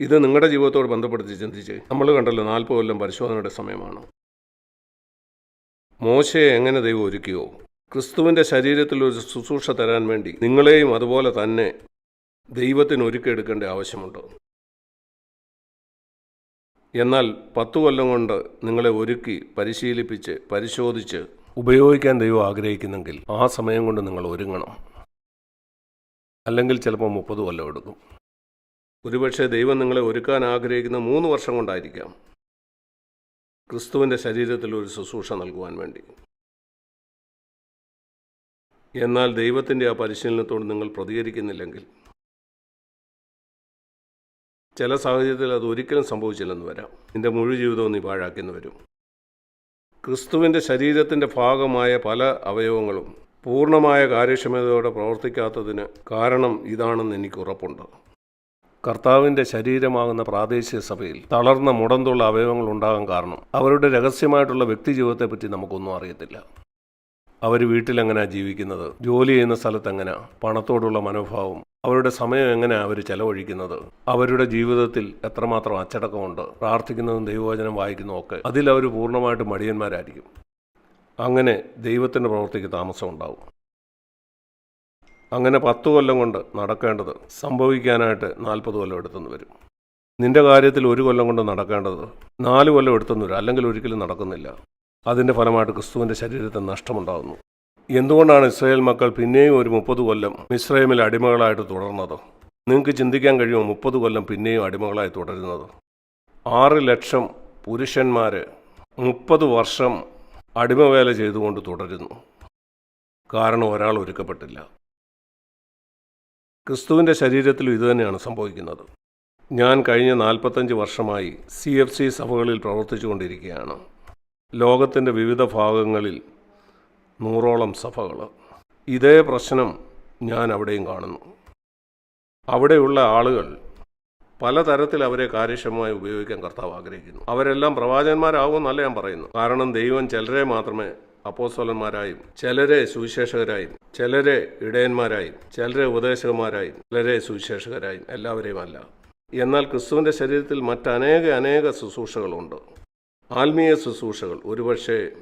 ഇത് നിങ്ങളുടെ ജീവിതത്തോട് ബന്ധപ്പെടുത്തി ചിന്തിച്ച്. നമ്മൾ കണ്ടല്ലോ നാൽപ്പത് കൊല്ലം പരിശോധനയുടെ സമയമാണ്. മോശയെ എങ്ങനെ ദൈവം ഒരുക്കിയോ? ക്രിസ്തുവിന്റെ ശരീരത്തിൽ ഒരു ശുശ്രൂഷ തരാൻ വേണ്ടി നിങ്ങളെയും അതുപോലെ തന്നെ ദൈവത്തിന് ഒരുക്കിയെടുക്കേണ്ട ആവശ്യമുണ്ട്. എന്നാൽ പത്തു കൊല്ലം കൊണ്ട് നിങ്ങളെ ഒരുക്കി പരിശീലിപ്പിച്ച് പരിശോധിച്ച് ഉപയോഗിക്കാൻ ദൈവം ആഗ്രഹിക്കുന്നെങ്കിൽ ആ സമയം കൊണ്ട് നിങ്ങൾ ഒരുങ്ങണം. അല്ലെങ്കിൽ ചിലപ്പോൾ മുപ്പത് കൊല്ലം എടുക്കും. ഒരുപക്ഷെ ദൈവം നിങ്ങളെ ഒരുക്കാൻ ആഗ്രഹിക്കുന്ന മൂന്ന് വർഷം കൊണ്ടായിരിക്കാം ക്രിസ്തുവിന്റെ ശരീരത്തിൽ ഒരു ശുശ്രൂഷ നൽകുവാൻ വേണ്ടി. എന്നാൽ ദൈവത്തിന്റെ ആ പരിശീലനത്തോട് നിങ്ങൾ പ്രതികരിക്കുന്നില്ലെങ്കിൽ ചില സാഹചര്യത്തിൽ അത് ഒരിക്കലും സംഭവിച്ചില്ലെന്ന് വരാം. നിന്റെ മുഴു ജീവിതവും നീ പാഴാക്കിയെന്ന് വരും. ക്രിസ്തുവിന്റെ ശരീരത്തിന്റെ ഭാഗമായ പല അവയവങ്ങളും പൂർണമായ കാര്യക്ഷമതയോടെ പ്രവർത്തിക്കാത്തതിന് കാരണം ഇതാണെന്ന് എനിക്ക് ഉറപ്പുണ്ട്. കർത്താവിന്റെ ശരീരമാകുന്ന പ്രാദേശിക സഭയിൽ തളർന്ന മുടന്തുള്ള അവയവങ്ങൾ ഉണ്ടാകാൻ കാരണം അവരുടെ രഹസ്യമായിട്ടുള്ള വ്യക്തി വ്യക്തിജീവിതത്തെപ്പറ്റി നമുക്കൊന്നും അറിയത്തില്ല. അവർ വീട്ടിലെങ്ങനെയാണ് ജീവിക്കുന്നത്? ജോലി ചെയ്യുന്ന സ്ഥലത്ത് പണത്തോടുള്ള മനോഭാവം? അവരുടെ സമയം എങ്ങനെയാണ് അവർ ചെലവഴിക്കുന്നത്? അവരുടെ ജീവിതത്തിൽ എത്രമാത്രം അച്ചടക്കമുണ്ട്? പ്രാർത്ഥിക്കുന്നതും ദൈവവചനം വായിക്കുന്നതും ഒക്കെ അതിൽ അവർ പൂർണമായിട്ട് മടിയന്മാരായിരിക്കും. അങ്ങനെ ദൈവത്തിന്റെ പ്രവർത്തിക്ക് താമസം ഉണ്ടാവും അങ്ങനെ പത്ത് കൊല്ലം കൊണ്ട് നടക്കേണ്ടത് സംഭവിക്കാനായിട്ട് നാൽപ്പത് കൊല്ലം എടുത്തെന്ന് വരും. നിന്റെ കാര്യത്തിൽ ഒരു കൊല്ലം കൊണ്ട് നടക്കേണ്ടത് നാല് കൊല്ലം എടുത്തെന്ന് വരും. അല്ലെങ്കിൽ ഒരിക്കലും നടക്കുന്നില്ല. അതിന്റെ ഫലമായിട്ട് ക്രിസ്തുവിന്റെ ശരീരത്തിൽ നഷ്ടമുണ്ടാകുന്നു. എന്തുകൊണ്ടാണ് ഇസ്രായേൽ മക്കൾ പിന്നെയും ഒരു മുപ്പത് കൊല്ലം മിശ്രൈമിൽ അടിമകളായിട്ട് തുടർന്നത്? നിങ്ങൾക്ക് ചിന്തിക്കാൻ കഴിയുമോ മുപ്പത് കൊല്ലം പിന്നെയും അടിമകളായി തുടരുന്നത്? ആറ് ലക്ഷം പുരുഷന്മാർ മുപ്പത് വർഷം അടിമവേല ചെയ്തുകൊണ്ട് തുടരുന്നു. കാരണം ഒരാൾ ഒരുക്കപ്പെട്ടില്ല. ക്രിസ്തുവിന്റെ ശരീരത്തിലും ഇതുതന്നെയാണ് സംഭവിക്കുന്നത്. ഞാൻ കഴിഞ്ഞ നാൽപ്പത്തഞ്ച് വർഷമായി സി എഫ് സി സഭകളിൽ പ്രവർത്തിച്ചു കൊണ്ടിരിക്കുകയാണ് ലോകത്തിന്റെ വിവിധ ഭാഗങ്ങളിൽ നൂറോളം സഭകൾ. ഇതേ പ്രശ്നം ഞാൻ അവിടെയും കാണുന്നു. അവിടെയുള്ള ആളുകൾ പലതരത്തിൽ അവരെ കാര്യക്ഷമമായി ഉപയോഗിക്കാൻ കർത്താവ് ആഗ്രഹിക്കുന്നു. അവരെല്ലാം പ്രവാചകന്മാരാകുമെന്നല്ല ഞാൻ പറയുന്നു കാരണം ദൈവം ചിലരെ മാത്രമേ അപ്പോസ്തലന്മാരായും ചിലരെ സുവിശേഷകരായും ചിലരെ ഇടയന്മാരായും ചിലരെ ഉപദേശകന്മാരായും ചിലരെ സുവിശേഷകരായും എല്ലാവരെയും അല്ല. എന്നാൽ ക്രിസ്തുവിന്റെ ശരീരത്തിൽ മറ്റനേക അനേക ശുശ്രൂഷകളുണ്ട്. ആത്മീയ ശുശ്രൂഷകൾ ഒരുപക്ഷെ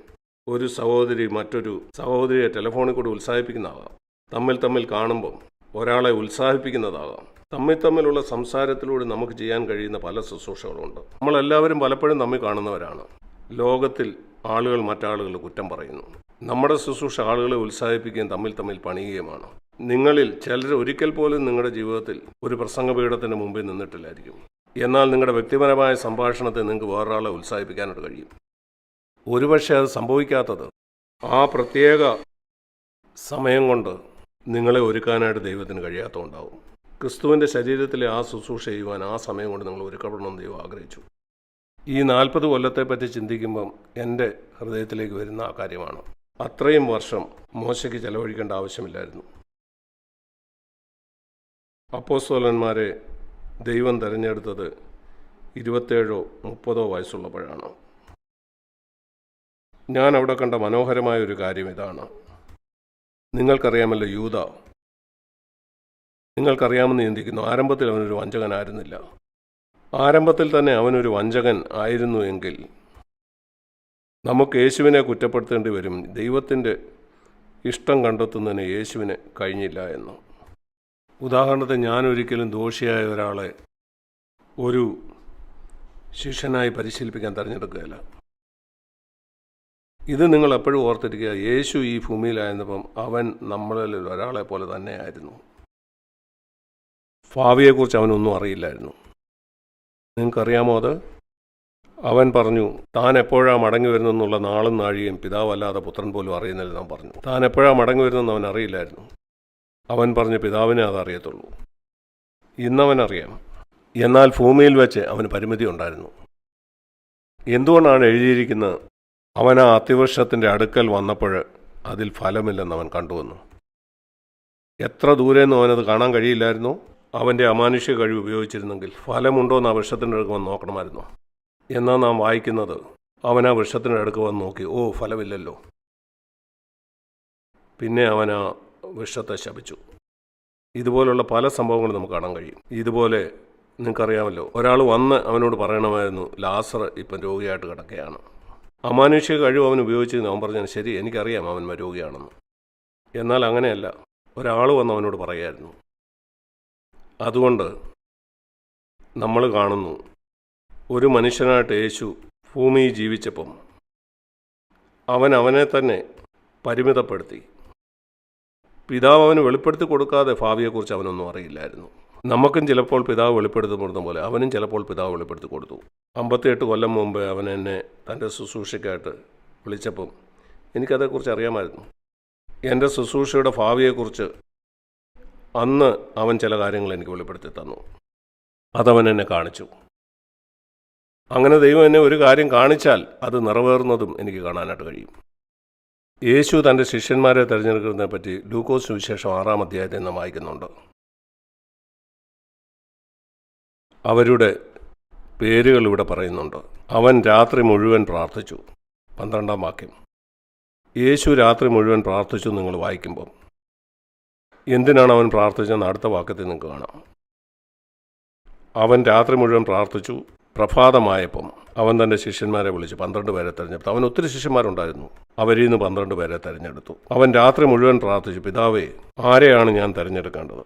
ഒരു സഹോദരി മറ്റൊരു സഹോദരിയെ ടെലിഫോണിൽ കൂടി ഉത്സാഹിപ്പിക്കുന്നതാകാം. തമ്മിൽ തമ്മിൽ കാണുമ്പം ഒരാളെ ഉത്സാഹിപ്പിക്കുന്നതാകാം. തമ്മിൽ തമ്മിലുള്ള സംസാരത്തിലൂടെ നമുക്ക് ചെയ്യാൻ കഴിയുന്ന പല ശുശ്രൂഷകളുണ്ട്. നമ്മളെല്ലാവരും പലപ്പോഴും തമ്മിൽ കാണുന്നവരാണ്. ലോകത്തിൽ ആളുകൾ മറ്റാളുകൾ കുറ്റം പറയുന്നു. നമ്മുടെ ശുശ്രൂഷ ആളുകളെ ഉത്സാഹിപ്പിക്കുകയും തമ്മിൽ തമ്മിൽ പണിയുകയുമാണ്. നിങ്ങളിൽ ചിലർ ഒരിക്കൽ പോലും നിങ്ങളുടെ ജീവിതത്തിൽ ഒരു പ്രസംഗപീഠത്തിന് മുമ്പിൽ നിന്നിട്ടില്ലായിരിക്കും. എന്നാൽ നിങ്ങളുടെ വ്യക്തിപരമായ സംഭാഷണത്തെ നിങ്ങൾക്ക് വേറൊരാളെ ഉത്സാഹിപ്പിക്കാനായിട്ട് കഴിയും. ഒരുപക്ഷെ അത് സംഭവിക്കാത്തത് ആ പ്രത്യേക സമയം കൊണ്ട് നിങ്ങളെ ഒരുക്കാനായിട്ട് ദൈവത്തിന് കഴിയാത്തതുണ്ടാവും ക്രിസ്തുവിന്റെ ശരീരത്തിലെ ആ ശുശ്രൂഷ ചെയ്യുവാൻ ആ സമയം കൊണ്ട് നിങ്ങൾ ഒരുക്കപ്പെടണമെന്ന് ദൈവം ആഗ്രഹിച്ചു. ഈ നാൽപ്പത് കൊല്ലത്തെപ്പറ്റി ചിന്തിക്കുമ്പം എന്റെ ഹൃദയത്തിലേക്ക് വരുന്ന ആ കാര്യമാണ്. അത്രയും വർഷം മോശയ്ക്ക് ചെലവഴിക്കേണ്ട ആവശ്യമില്ലായിരുന്നു. അപ്പോസ്തോലന്മാരെ ദൈവം തിരഞ്ഞെടുത്തത് ഇരുപത്തേഴോ മുപ്പതോ വയസ്സുള്ളപ്പോഴാണ്. ഞാൻ അവിടെ കണ്ട മനോഹരമായ ഒരു കാര്യം ഇതാണ്. നിങ്ങൾക്കറിയാമല്ലോ യൂത. നിങ്ങൾക്കറിയാമെന്ന് ചിന്തിക്കുന്നു. ആരംഭത്തിൽ അവനൊരു വഞ്ചകനായിരുന്നില്ല. ആരംഭത്തിൽ തന്നെ അവനൊരു വഞ്ചകൻ ആയിരുന്നു എങ്കിൽ നമുക്ക് യേശുവിനെ കുറ്റപ്പെടുത്തേണ്ടി വരും. ദൈവത്തിന്റെ ഇഷ്ടം കണ്ടെത്തുന്നതിന് യേശുവിന് കഴിഞ്ഞില്ല എന്ന്. ഉദാഹരണത്തിന് ഞാൻ ഒരിക്കലും ദോഷിയായ ഒരാളെ ഒരു ശിഷ്യനായി പരിശീലിപ്പിക്കാൻ തിരഞ്ഞെടുക്കുകയില്ല. ഇത് നിങ്ങൾ എപ്പോഴും ഓർത്തിരിക്കുക. യേശു ഈ ഭൂമിയിലായിരുന്നപ്പം അവൻ നമ്മളിൽ ഒരാളെ പോലെ തന്നെയായിരുന്നു. ഭാവിയെക്കുറിച്ച് അവനൊന്നും അറിയില്ലായിരുന്നു. നിങ്ങൾക്കറിയാമോ അത്? അവൻ പറഞ്ഞു താൻ എപ്പോഴാ മടങ്ങി വരുന്നെന്നുള്ള നാളും നാഴിയും പിതാവല്ലാതെ പുത്രൻ പോലും അറിയുന്നില്ല നാം പറഞ്ഞു. താൻ എപ്പോഴാ മടങ്ങി വരുന്നെന്ന് അവൻ അറിയില്ലായിരുന്നു. അവൻ പറഞ്ഞു പിതാവിനെ അത് അറിയത്തുള്ളൂ. ഇന്നവനറിയാം എന്നാൽ ഭൂമിയിൽ വെച്ച് അവന് പരിമിതി ഉണ്ടായിരുന്നു. എന്തുകൊണ്ടാണ് എഴുതിയിരിക്കുന്നത് അവൻ ആ അതിവൃക്ഷത്തിന്റെ അടുക്കൽ വന്നപ്പോൾ അതിൽ ഫലമില്ലെന്ന് അവൻ കണ്ടുവന്നു. എത്ര ദൂരെന്നും അവനത് കാണാൻ കഴിയില്ലായിരുന്നു. അവന്റെ അമാനുഷ്യ കഴിവ് ഉപയോഗിച്ചിരുന്നെങ്കിൽ ഫലമുണ്ടോ എന്ന് ആ വൃക്ഷത്തിന്റെ അടുക്ക് വന്ന് നോക്കണമായിരുന്നു. എന്നാൽ നാം വായിക്കുന്നത്? അവൻ ആ വൃക്ഷത്തിന്റെ അടുക്ക് വന്ന് നോക്കി ഓ ഫലമില്ലല്ലോ. പിന്നെ അവൻ ആ വൃക്ഷത്തെ ശപിച്ചു. ഇതുപോലുള്ള പല സംഭവങ്ങളും നമുക്ക് കാണാൻ കഴിയും. ഇതുപോലെ നിങ്ങൾക്കറിയാമല്ലോ ഒരാൾ വന്ന് അവനോട് പറയണമായിരുന്നു ലാസർ ഇപ്പം രോഗിയായിട്ട് കിടക്കുകയാണ്. അമാനുഷ്യ കഴിവ് അവൻ ഉപയോഗിച്ചിരുന്നു അവൻ പറഞ്ഞാൽ ശരി എനിക്കറിയാം അവൻ രോഗിയാണെന്ന്. എന്നാൽ അങ്ങനെയല്ല ഒരാൾ വന്ന് അവനോട് പറയായിരുന്നു അതുകൊണ്ട് നമ്മൾ കാണുന്നു ഒരു മനുഷ്യനായിട്ട് യേശു ഭൂമിയിൽ ജീവിച്ചപ്പം അവൻ അവനെ തന്നെ പരിമിതപ്പെടുത്തി. പിതാവ് അവന് വെളിപ്പെടുത്തി കൊടുക്കാതെ ഭാവിയെക്കുറിച്ച് അവനൊന്നും അറിയില്ലായിരുന്നു. നമുക്കും ചിലപ്പോൾ പിതാവ് വെളിപ്പെടുത്തുന്ന പോലെ അവനും ചിലപ്പോൾ പിതാവ് വെളിപ്പെടുത്തി കൊടുത്തു. അമ്പത്തിയെട്ട് കൊല്ലം മുമ്പ് അവൻ എന്നെ തന്റെ ശുശ്രൂഷയ്ക്കായിട്ട് വിളിച്ചപ്പം എനിക്കതേക്കുറിച്ച് അറിയാമായിരുന്നു. എന്റെ ശുശ്രൂഷയുടെ ഭാവിയെക്കുറിച്ച് അന്ന് അവൻ ചില കാര്യങ്ങൾ എനിക്ക് വെളിപ്പെടുത്തി തന്നു. അതവൻ എന്നെ കാണിച്ചു. അങ്ങനെ ദൈവം എന്നെ ഒരു കാര്യം കാണിച്ചാൽ അത് നിറവേറുന്നതും എനിക്ക് കാണാനായിട്ട് കഴിയും. യേശു തന്റെ ശിഷ്യന്മാരെ തിരഞ്ഞെടുക്കുന്നതിനെ പറ്റി ലൂക്കോസ് വിശേഷം ആറാം അധ്യായത്തിൽ നിന്ന് വായിക്കുന്നുണ്ട്. അവരുടെ പേരുകൾ ഇവിടെ പറയുന്നുണ്ട്. അവൻ രാത്രി മുഴുവൻ പ്രാർത്ഥിച്ചു. പന്ത്രണ്ടാം വാക്യം. യേശു രാത്രി മുഴുവൻ പ്രാർത്ഥിച്ചു നിങ്ങൾ വായിക്കുമ്പം എന്തിനാണ് അവൻ പ്രാർത്ഥിച്ചതെന്ന് അടുത്ത വാക്യത്തിൽ നിങ്ങൾക്ക് കാണാം. അവൻ രാത്രി മുഴുവൻ പ്രാർത്ഥിച്ചു പ്രഭാതമായപ്പം അവൻ തന്റെ ശിഷ്യന്മാരെ വിളിച്ച് പന്ത്രണ്ട് പേരെ തിരഞ്ഞെടുത്തു. അവൻ ഒത്തിരി ശിഷ്യന്മാരുണ്ടായിരുന്നു അവരിൽ നിന്ന് പന്ത്രണ്ട് പേരെ തിരഞ്ഞെടുത്തു. അവൻ രാത്രി മുഴുവൻ പ്രാർത്ഥിച്ചു പിതാവേ ആരെയാണ് ഞാൻ തിരഞ്ഞെടുക്കേണ്ടത്?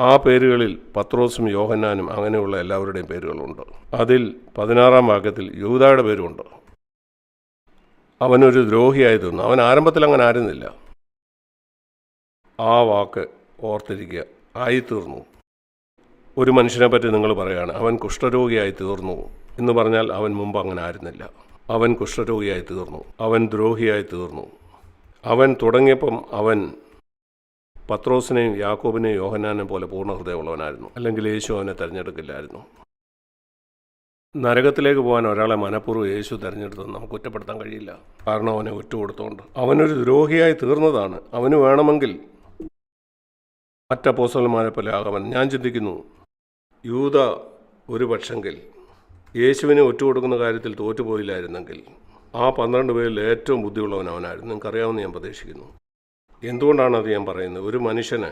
ആ പേരുകളിൽ പത്രോസും യോഹന്നാനും അങ്ങനെയുള്ള എല്ലാവരുടെയും പേരുകളുണ്ട്. അതിൽ പതിനാറാം വാക്യത്തിൽ യൂതായുടെ പേരുമുണ്ട് അവനൊരു ദ്രോഹിയായി തീർന്നു. അവൻ ആരംഭത്തിൽ അങ്ങനെ ആയിരുന്നില്ല. ആ വാക്ക് ഓർത്തിരിക്കുക. ആയിത്തീർന്നു. ഒരു മനുഷ്യനെ പറ്റി നിങ്ങൾ പറയുകയാണ് അവൻ കുഷ്ഠരോഗിയായി തീർന്നു എന്ന് പറഞ്ഞാൽ അവൻ മുമ്പ് അങ്ങനെ ആയിരുന്നില്ല. അവൻ കുഷ്ഠരോഗിയായി തീർന്നു അവൻ ദ്രോഹിയായി തീർന്നു അവൻ തുടങ്ങിയപ്പം അവൻ പത്രോസിനെയും യാക്കോബിനെയും യോഹനാനെ പോലെ പൂർണ ഹൃദയമുള്ളവനായിരുന്നു അല്ലെങ്കിൽ യേശു അവനെ തിരഞ്ഞെടുക്കില്ലായിരുന്നു. നരകത്തിലേക്ക് പോകാൻ ഒരാളെ മനഃപൂർവം യേശു തിരഞ്ഞെടുത്തത് നമുക്ക് കുറ്റപ്പെടുത്താൻ കഴിയില്ല. കാരണം അവനെ ഒറ്റുകൊടുത്തോണ്ട് അവനൊരു ദ്രോഹിയായി തീർന്നതാണ് അവന് വേണമെങ്കിൽ മറ്റപ്പോസലന്മാരെ പോലെ ആകാൻ ഞാൻ ചിന്തിക്കുന്നു. യൂത ഒരു പക്ഷെങ്കിൽ യേശുവിനെ ഒറ്റുകൊടുക്കുന്ന കാര്യത്തിൽ തോറ്റുപോയില്ലായിരുന്നെങ്കിൽ ആ പന്ത്രണ്ട് പേരിൽ ഏറ്റവും ബുദ്ധിയുള്ളവൻ അവനായിരുന്നു. നിങ്ങൾക്കറിയാമെന്ന് ഞാൻ പ്രതീക്ഷിക്കുന്നു. എന്തുകൊണ്ടാണ് അത് ഞാൻ പറയുന്നത്? ഒരു മനുഷ്യന്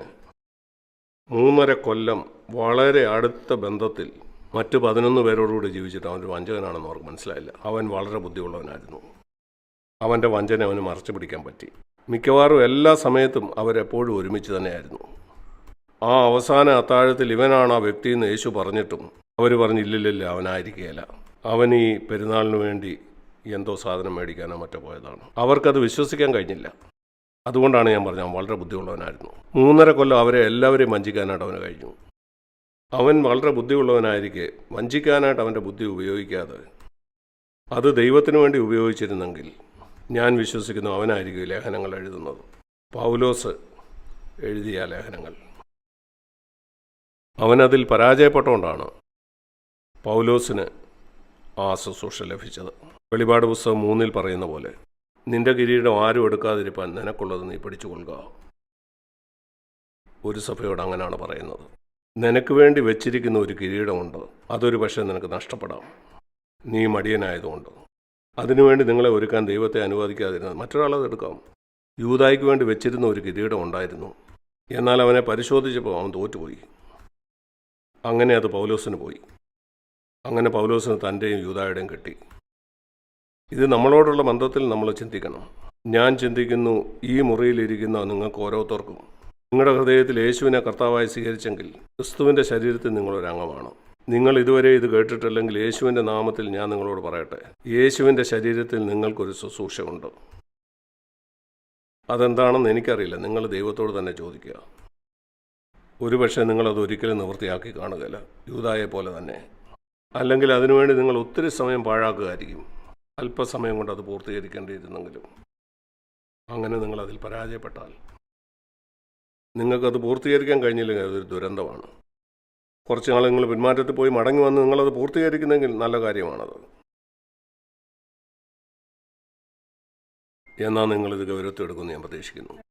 മൂന്നര കൊല്ലം വളരെ അടുത്ത ബന്ധത്തിൽ മറ്റു പതിനൊന്ന് പേരോടുകൂടി ജീവിച്ചിട്ട് അവൻ ഒരു വഞ്ചകനാണെന്ന് അവർക്ക് മനസ്സിലായില്ല. അവൻ വളരെ ബുദ്ധിയുള്ളവനായിരുന്നു. അവന്റെ വഞ്ചന അവന് മറച്ചു പിടിക്കാൻ പറ്റി. മിക്കവാറും എല്ലാ സമയത്തും അവരെപ്പോഴും ഒരുമിച്ച് തന്നെയായിരുന്നു. ആ അവസാന അത്താഴത്തിൽ ഇവനാണ് ആ വ്യക്തി എന്ന് യേശു പറഞ്ഞിട്ടും അവർ പറഞ്ഞു അവനായിരിക്കുകയല്ല അവൻ ഈ പെരുന്നാളിന് വേണ്ടി എന്തോ സാധനം മേടിക്കാനോ മറ്റോ പോയതാണ്. അവർക്കത് വിശ്വസിക്കാൻ കഴിഞ്ഞില്ല. അതുകൊണ്ടാണ് ഞാൻ പറഞ്ഞത് അവൻ വളരെ ബുദ്ധിയുള്ളവനായിരുന്നു. മൂന്നര കൊല്ലം അവരെ എല്ലാവരെയും വഞ്ചിക്കാനായിട്ട് അവന് കഴിഞ്ഞു. അവൻ വളരെ ബുദ്ധിയുള്ളവനായിരിക്കെ വഞ്ചിക്കാനായിട്ട് അവന്റെ ബുദ്ധി ഉപയോഗിക്കാതെ അത് ദൈവത്തിന് വേണ്ടി ഉപയോഗിച്ചിരുന്നെങ്കിൽ ഞാൻ വിശ്വസിക്കുന്നു അവനായിരിക്കും ലേഖനങ്ങൾ എഴുതുന്നത്. പൗലോസ് എഴുതിയ ലേഖനങ്ങൾ. അവനതിൽ പരാജയപ്പെട്ടുകൊണ്ടാണ് പൗലോസിന് ആ ശുശ്രൂഷ ലഭിച്ചത്. വെളിപാട് പുസ്തകം മൂന്നിൽ പറയുന്ന പോലെ നിന്റെ കിരീടം ആരും എടുക്കാതിരിപ്പാൻ നിനക്കുള്ളത് നീ പിടിച്ചുകൊള്ളുക. ഒരു സഭയോട് അങ്ങനെയാണ് പറയുന്നത്. നിനക്ക് വേണ്ടി വെച്ചിരിക്കുന്ന ഒരു കിരീടമുണ്ട്. അതൊരു പക്ഷേ നിനക്ക് നഷ്ടപ്പെടാം. നീ മടിയനായതുകൊണ്ട്. അതിനുവേണ്ടി നിങ്ങളെ ഒരുക്കാൻ ദൈവത്തെ അനുവദിക്കാതിരുന്നത് മറ്റൊരാളത് എടുക്കാം. യൂതായിക്ക് വേണ്ടി വെച്ചിരുന്ന ഒരു കിരീടം ഉണ്ടായിരുന്നു. എന്നാൽ അവനെ പരിശോധിച്ചപ്പോൾ അവൻ തോറ്റുപോയി. അങ്ങനെ അത് പൗലോസിന് പോയി. അങ്ങനെ പൗലോസിന് തന്റെയും യൂതായുടെയും കിട്ടി. ഇത് നമ്മളോടുള്ള ബന്ധത്തിൽ നമ്മൾ ചിന്തിക്കണം. ഞാൻ ചിന്തിക്കുന്നു ഈ മുറിയിലിരിക്കുന്ന നിങ്ങൾക്ക് ഓരോരുത്തർക്കും. നിങ്ങളുടെ ഹൃദയത്തിൽ യേശുവിനെ കർത്താവായി സ്വീകരിച്ചെങ്കിൽ ക്രിസ്തുവിന്റെ ശരീരത്തിൽ നിങ്ങളൊരു അംഗമാണ്. നിങ്ങൾ ഇതുവരെ ഇത് കേട്ടിട്ടില്ലെങ്കിൽ യേശുവിന്റെ നാമത്തിൽ ഞാൻ നിങ്ങളോട് പറയട്ടെ. യേശുവിന്റെ ശരീരത്തിൽ നിങ്ങൾക്കൊരു ശുശ്രൂഷയുണ്ട്. അതെന്താണെന്ന് എനിക്കറിയില്ല. നിങ്ങൾ ദൈവത്തോട് തന്നെ ചോദിക്കുക. ഒരുപക്ഷെ നിങ്ങളത് ഒരിക്കലും നിവൃത്തിയാക്കി കാണുകയില്ല. യൂതായെ പോലെ തന്നെ. അല്ലെങ്കിൽ അതിനുവേണ്ടി നിങ്ങൾ ഒത്തിരി സമയം പാഴാക്കുകയായിരിക്കും. അല്പസമയം കൊണ്ട് അത് പൂർത്തീകരിക്കേണ്ടിയിരുന്നെങ്കിലും. അങ്ങനെ നിങ്ങൾ അതിൽ പരാജയപ്പെട്ടാൽ നിങ്ങൾക്കത് പൂർത്തീകരിക്കാൻ കഴിഞ്ഞില്ലെങ്കിൽ അതൊരു ദുരന്തമാണ്. കുറച്ച് നാൾ നിങ്ങൾ പിന്മാറ്റത്തിൽ പോയി മടങ്ങി വന്ന് നിങ്ങളത് പൂർത്തീകരിക്കുന്നെങ്കിൽ നല്ല കാര്യമാണത്. എന്നാൽ നിങ്ങളിത് ഗൗരവത്തെടുക്കുമെന്ന് ഞാൻ പ്രതീക്ഷിക്കുന്നു.